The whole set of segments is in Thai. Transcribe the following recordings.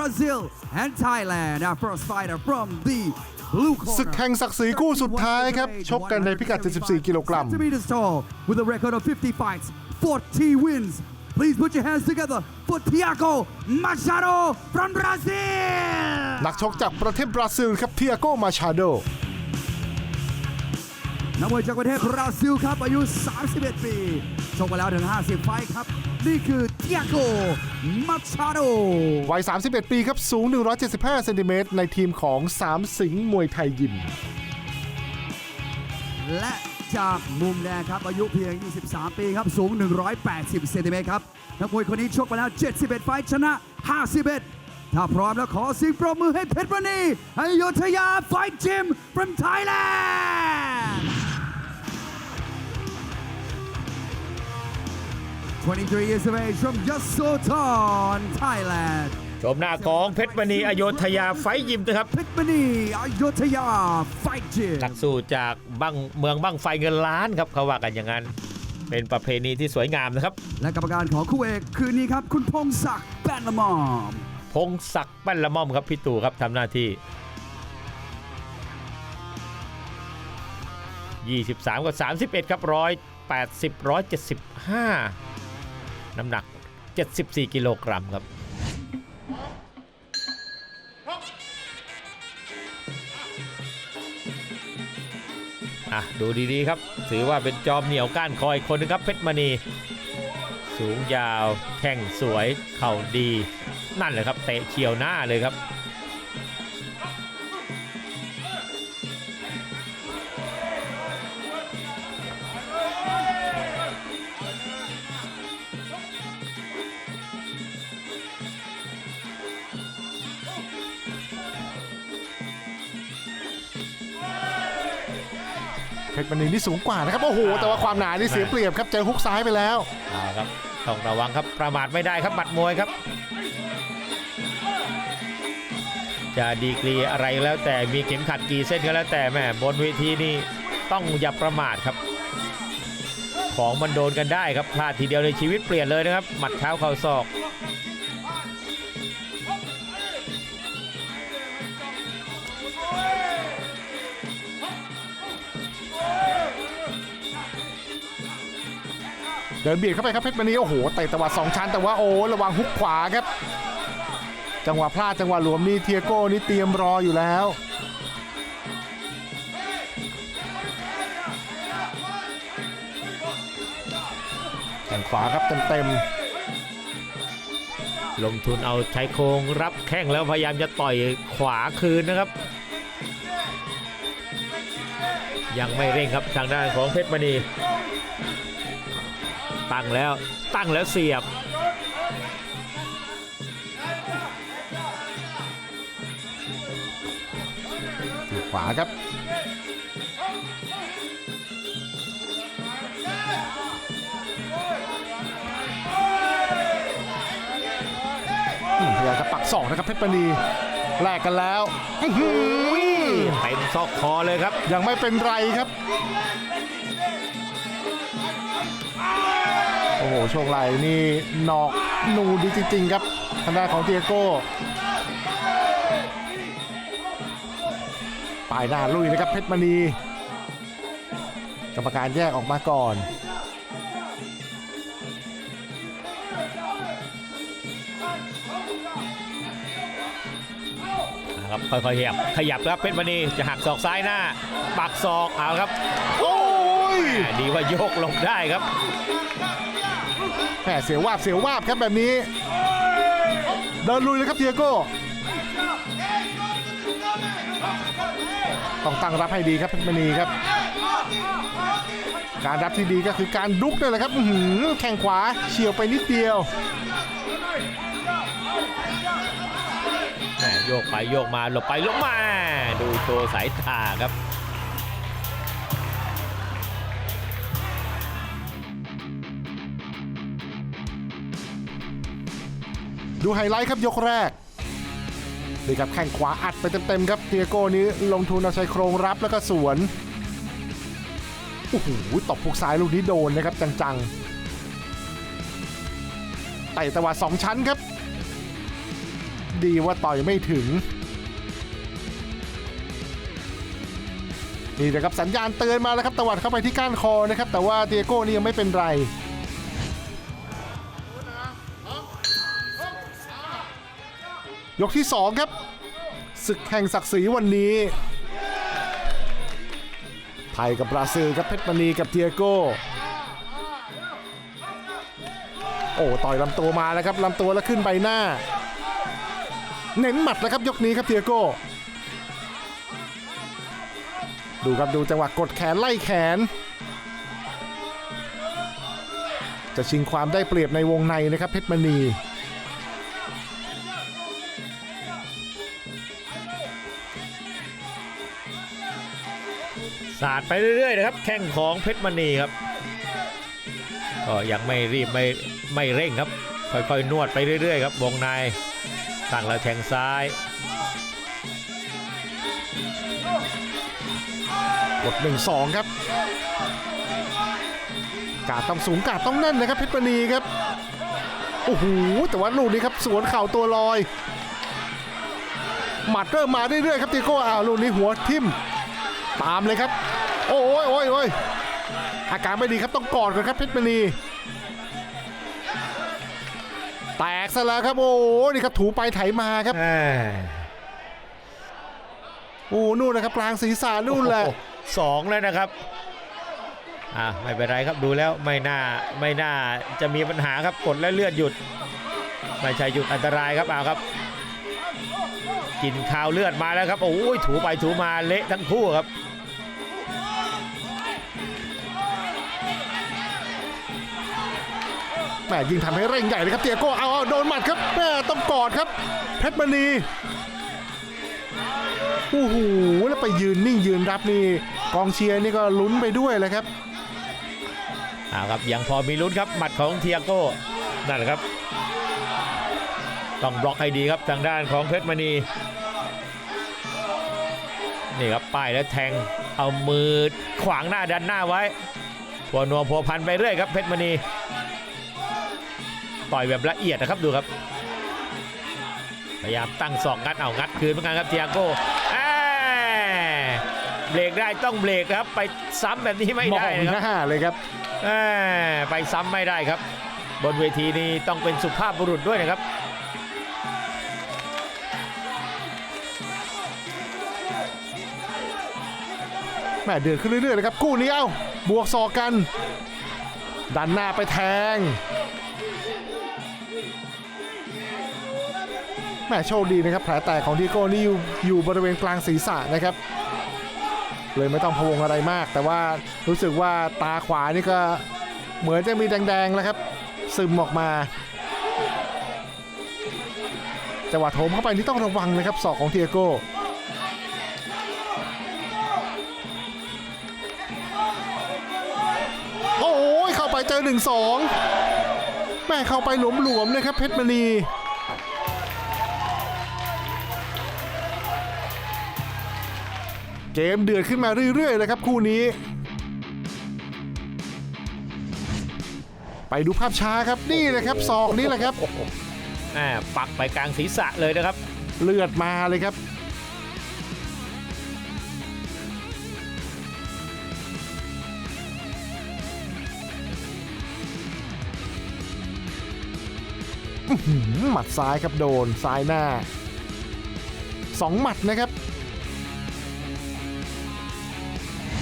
Brazil and Thailand. Our first fighter from the blue ศึก corner. แห่งศักดิ์ศรีคู่สุดท้ายครับ ชกกันในพิกัด 74 กิโลกรัม centimeters tall with a record of 50 fights, 40 wins. Please put your hands together for Tiago Machado from Brazil. นักชกจากประเทศบราซิลครับเทียโกมาชาโดนักมวยจากประเทศบราซิลครับ อายุ 31 ปี ชกมาแล้วถึง 50 ไฟท์ครับ นี่คือเทียโกมัชชาโดวัย 31 ปีครับ สูง 175 เซนติเมตรในทีมของ 3 สิงห์มวยไทยยิม และจากมุมแดงครับอายุเพียง 23 ปีครับ สูง 180 เซนติเมตรครับ นักมวยคนนี้ชกมาแล้ว 71 ไฟท์ชนะ 51 ถ้าพร้อมแล้วขอเสียงปรบมือให้เพชรมณีอยุธยาไฟท์จิม from Thailand 23 years of age from Yasothon, Thailand. ชมหน้าของเพชรมณีอโยธยาไฟท์ยิมนะครับ เพชรมณีอยุธยาไฟท์จิมนักสู้จากบังเมืองบังไฟเงินล้านครับเขาว่ากันอย่างนั้น เป็นประเพณีที่สวยงามนะครับ และกรรมการของคู่เอกคืนนี้ครับ คุณพงศักดิ์แป้นละมอม พงศักดิ์ปั้นละม่อมครับพี่ตู่ครับทำหน้าที่ 23 กับ 31 ครับร้อย80 175 น้ำหนัก 74 กิโลกรัมครับอะดูดีๆครับ ถือว่าเป็นจอมเหนียวก้านคอยคนนึงครับเพชรมณี สูงยาว แข้งสวย เข่าดี นั่นเลยครับ เตะเฉียวหน้าเลยครับ เพชรมณีนี่สูงกว่านะครับโอ้โหแต่ว่าความหนานี่เสียเปรียบครับเจอฮุกซ้ายไปแล้วเอาครับต้องระวังครับประมาทไม่ได้ครับบัดมวยครับ จะดีกรีอะไรก็แล้วแต่มีเข็มขัดกี่เส้นก็แล้วแต่แม่บนเวทีนี่ต้องอย่าประมาทครับ ของมันโดนกันได้ครับพลาดทีเดียวในชีวิตเปลี่ยนเลยนะครับ หมัดเท้าเข่าศอก เดินเบียดเข้าไปครับเพชรมณีโอ้โหเตะตะวัดสองชั้นแต่ว่าโอ้ระวังฮุกขวาครับ จังหวะพลาดจังหวะหลวมนี่เทียโก้นี่เตรียมรออยู่แล้วแข่งขวาครับเต็มๆลงทุนเอาใช้โครงรับแข้งแล้วพยายามจะต่อยขวาคืนนะครับ ยังไม่เร่งครับทางด้านของเพชรมณี ตั้งแล้วตั้งแล้วเสียบๆที่ขวาครับอืมพยายามจะปักศอกนะครับเพชรมณีแลกกันแล้วอื้อหือเต็มซอกคอเลยครับ ยังไม่เป็นไรครับ โอ้โหช่วงไหลนี่หนอกหนูดีจริงๆครับทางด้านของเตียโก้ปลายหน้าลุยนะครับเพชรมณีกรรมการแยกออกมาก่อนนะครับค่อยๆขยับขยับครับเพชรมณีจะหักศอกซ้ายหน้า ปักศอกเอาครับ โอ้ยแหม่ดีว่าโยกหลบได้ครับ แหมเสียววาบเสียววาบครับแบบนี้ เดินลุยเลยครับเทียโก้ต้องตั้งรับให้ดีครับเพชรมณีครับ การรับที่ดีก็คือการดุกนี่แหละครับหืแข่งขวาเฉียวไปนิดเดียวโยกไปโยกมาหลบไปหลบมา ดูโชว์สายตาครับ ดูไฮไลท์ครับยกแรกนี่ครับแข้งขวาอัดไปเต็มๆครับเทียโก้นี้ลงทุนเอาใช้โครงรับแล้วก็สวนโอ้โหตบพวกซ้ายลูกนี้โดนนะครับจังๆไต่ตะวัดสองชั้นครับ ดีว่าต่อยไม่ถึงนี่นะครับสัญญาณเตือนมาแล้วครับตะวัดเข้าไปที่ก้านคอนะครับแต่ว่าเตียโก้นี่ยังไม่เป็นไร ยกที่ 2 ครับศึกแห่งศักดิ์ศรีวันนี้ ไทยกับบราซิลครับเพชรมณีกับเตียโก้ โอ้ต่อยลำตัวมาแล้วครับลำตัวแล้วขึ้นใบหน้า เน้นหมัดแล้วครับยกนี้ครับเตียโก้ ดูครับดูจังหวะกดแขนไล่แขน จะชิงความได้เปรียบในวงในนะครับเพชรมณี สาดไปเรื่อยๆนะครับ แข้งของเพชรมณีครับ ก็ยังไม่รีบไม่ไม่เร่งครับ ค่อยๆ นวดไปเรื่อยๆครับวงในตั้งแล้วแทงซ้ายกด1 2 ครับ กาดต้องสูงกาดต้องแน่นนะครับเพชรมณีครับ โอ้โห แต่ว่าลูกนี้ครับสวนเข่าตัวลอย หมัดเริ่มมาเรื่อยๆครับตีโก้อ้าวลูกนี้หัวทิ่ม ตามเลยครับ โอ้ยโอ้ยโอ้ยอาการไม่ดีครับต้องกอดกันครับเพชรมณีแตกซะแล้วครับโอ้โหนี่ครับถูไปไถมาครับแหม่โอ้นู่นนะครับกลางศีรษะนู่นแหละโอ้โสองแล้วนะครับอะไม่เป็นไรครับดูแล้วไม่น่าไม่น่าจะมีปัญหาครับกดและเลือดหยุด ไม่ใช่หยุดอันตรายครับเอาครับ กินข้าวเลือดมาแล้วครับโอ้ยถูไปถูมาเละทั้งคู่ครับ แหมยิงทำให้เร่งใหญ่เลยครับเตียโก้เอาเอาโดนหมัดครับแม่ต้องกอดครับ เพชรมณีโอ้โหแล้วไปยืนนิ่งยืนรับนี่กองเชียร์นี่ก็ลุ้นไปด้วยเลยครับเอาครับยังพอมีลุ้นครับหมัดของเทียโก้นั่นแหละครับต้องบล็อกให้ดีครับทางด้านของเพชรมณีนี่ครับป้ายแล้วแทงเอามือขวางหน้าดันหน้าไว้พัวนัวพัวพันไปเรื่อยครับเพชรมณี ต่อยแบบละเอียดนะครับดูครับ พยายามตั้งศอกงัดเอางัดคืนเหมือนกันครับเทียโก้แอ้เบรกได้ต้องเบรกครับ ไปซ้ำแบบนี้ไม่มอได้งนะหครับน้าเลยครับแหม่ไปซ้ำไม่ได้ครับ บนเวทีนี้ต้องเป็นสุภาพบุรุษด้วยนะครับแหม่เดือดขึ้นเรื่อยๆเลยครับคู่นี้เอ้าบวกศอกกัน ดันหน้าไปแทงแม่โชคดีนะครับแผลแตกของทีโก้นี่อยู่อยู่บริเวณกลางศีรษะนะครับ เลยไม่ต้องพวงอะไรมาก แต่ว่ารู้สึกว่าตาขวานี่ก็เหมือนจะมีแดงๆแล้วครับ ซึมออกมาจังหวะโถมเข้าไปนี่ต้องระวังนะครับศอกของเทียโก้ เข้าไปเจอหนึ่งสองแม่เข้าไปหลวมๆเลยครับเพชรมณีเกมเดือดขึ้นมาเรื่อยๆเลยครับคู่นี้ ไปดูภาพช้าครับนี่เลยครับศอกนี่แหละครับแหม่ปักไปกลางศีรษะเลยนะครับ เลือดมาเลยครับ หมัดซ้ายครับโดนซ้ายหน้าสองหมัดนะครับ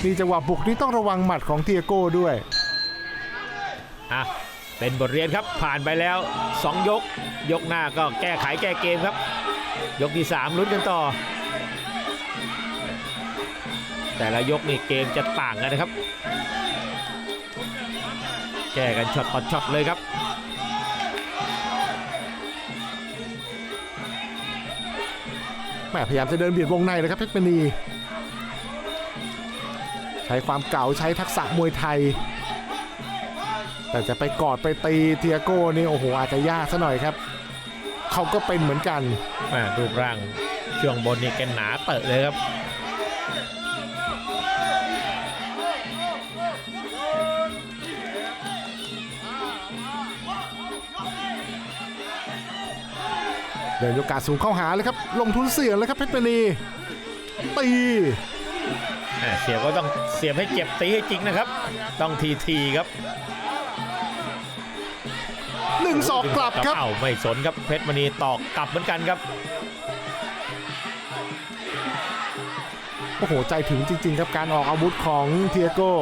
นี่จังหวะบุกนี่ต้องระวังหมัดของเทียโก้ด้วย อะ เป็นบทเรียนครับผ่านไปแล้ว 2 ยก ยกหน้าก็แก้ไขแก้เกมครับ ยกที่ 3ลุ้นกันต่อ แต่ละยกนี่เกมจะต่างกันนะครับ แก้กันช็อตต่อช็อตเลยครับ แหม่พยายามจะเดินเบียดวงในเลยครับเพชรมณีใช้ความเก่าใช้ทักษะมวยไทย แต่จะไปกอดไปตีเทียโก้นี่โอ้โหอาจจะยากซะหน่อยครับ เขาก็เป็นเหมือนกันแม่รูปร่างช่วงบนนี่แกหนาเตอะเลยครับ เดินโอกาสสูงเข้าหาเลยครับ ลงทุนเสี่ยงเลยครับเพชรมณีตีแหม่เสียบก็ต้องเสียบให้เจ็บตีให้จริงนะครับ ต้องทีทีๆครับหนึ่งศอกกลับครับเอ้าไม่สนครับเพชรมณีตอกกลับเหมือนกันครับโอ้โหใจถึงจริง ๆ ครับการออกอาวุธของเทียโก้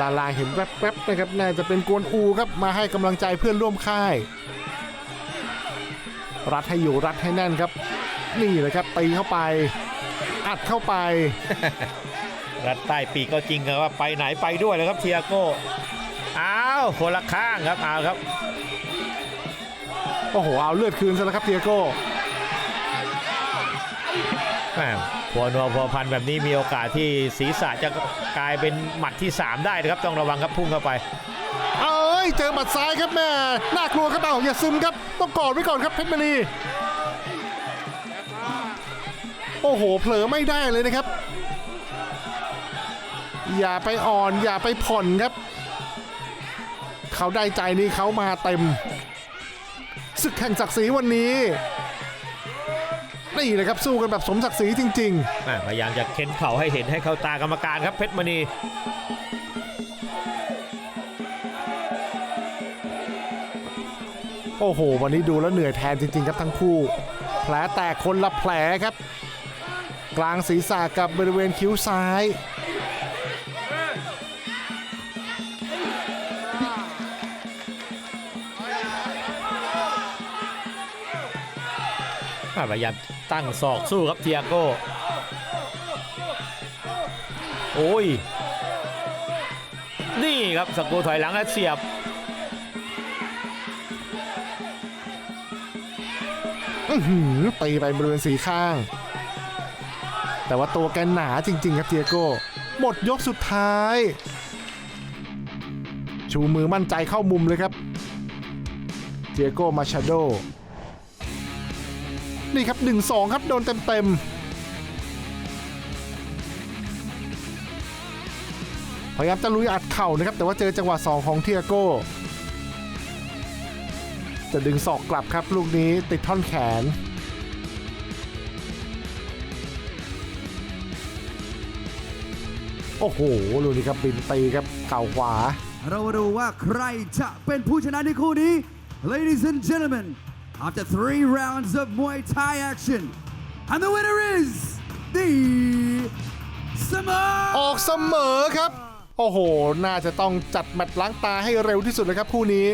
ดานล่างเห็นแวบๆนะครับน่าจะเป็นกวนอูครับมาให้กำลังใจเพื่อนร่วมค่าย รัดให้อยู่รัดให้แน่นครับ นี่เลยครับตีเข้าไป อัดเข้าไป รัดใต้ปีกก็จริงครับว่าไปไหนไปด้วยเลยครับเทียโก้อ้าวคนละข้างครับเอาครับโอ้โหเอาเลือดคืนซะแล้วครับเทียโก้แหม่พัวนัวพัวพันแบบนี้มีโอกาสที่ศีรษะจะกลายเป็นหมัดที่ 3 ได้นะครับต้องระวังครับพุ่งเข้าไป เจอหมัดซ้ายครับแม่น่ากลัวครับเอาอย่าซึมครับต้องกอดไว้ก่อนครับเพชรมณีโอ้โหเผลอไม่ได้เลยนะครับ อย่าไปอ่อนอย่าไปผ่อนครับ เขาได้ใจนี่เขามาเต็มศึกแข่งศักดิ์ศรีวันนี้นี่เลยครับ สู้กันแบบสมศักดิ์ศรีจริงๆพยายามจะเค้นเข่าให้เห็นให้เข้าตากรรมการครับเพชรมณี โอ้โห วันนี้ดูแล้วเหนื่อยแทนจริง ๆ ครับทั้งคู่ แผลแตกคนละแผลครับ กลางศีรษะกับบริเวณคิ้วซ้ายพยายามตั้งศอกสู้ครับเทียโก้ โอ้ย นี่ครับสกูถอยหลังแล้วเสียบ ตีไปบริเวณสีข้าง แต่ว่าตัวแกหนาจริง ๆ ครับเทียโก้หมดยกสุดท้าย ชูมือมั่นใจเข้ามุมเลยครับเทียโก้มาชาโด นี่ครับ 1-2 ครับ โดนเต็ม ๆพยายามจะลุยอัดเข่านะครับ แต่ว่าเจอจังหวะ 2 ของเทียโก้ จะดึงศอกกลับครับลูกนี้ติดท่อนแขน โอ้โห ลูกนี้ครับบินตีครับเข่าขวา เรามาดูว่าใครจะเป็นผู้ชนะในคู่นี้ Ladies and gentlemen after three rounds of Muay Thai action and the winner is the Samar ออกเสมอครับ โอ้โห น่าจะต้องจัดแมตช์ล้างตาให้เร็วที่สุดเลยครับคู่นี้